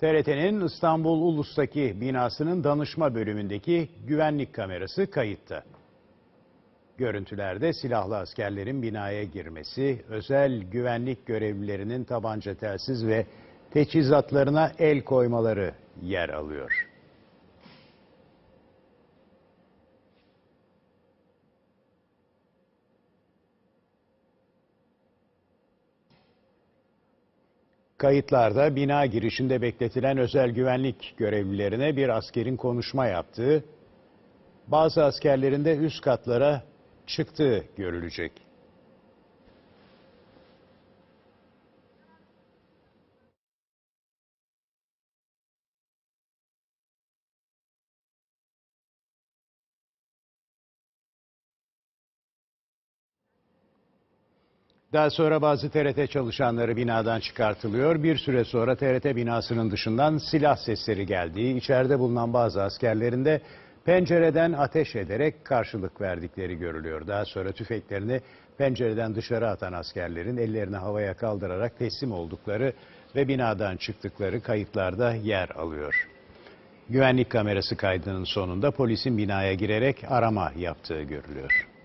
TRT'nin İstanbul Ulus'taki binasının danışma bölümündeki güvenlik kamerası kayıtta. Görüntülerde silahlı askerlerin binaya girmesi, özel güvenlik görevlilerinin tabanca telsiz ve teçhizatlarına el koymaları yer alıyor. Kayıtlarda bina girişinde bekletilen özel güvenlik görevlilerine bir askerin konuşma yaptığı, bazı askerlerin de üst katlara çıktığı görülecek. Daha sonra bazı TRT çalışanları binadan çıkartılıyor. Bir süre sonra TRT binasının dışından silah sesleri geldiği, içeride bulunan bazı askerlerin de pencereden ateş ederek karşılık verdikleri görülüyor. Daha sonra tüfeklerini pencereden dışarı atan askerlerin ellerini havaya kaldırarak teslim oldukları ve binadan çıktıkları kayıtlarda yer alıyor. Güvenlik kamerası kaydının sonunda polisin binaya girerek arama yaptığı görülüyor.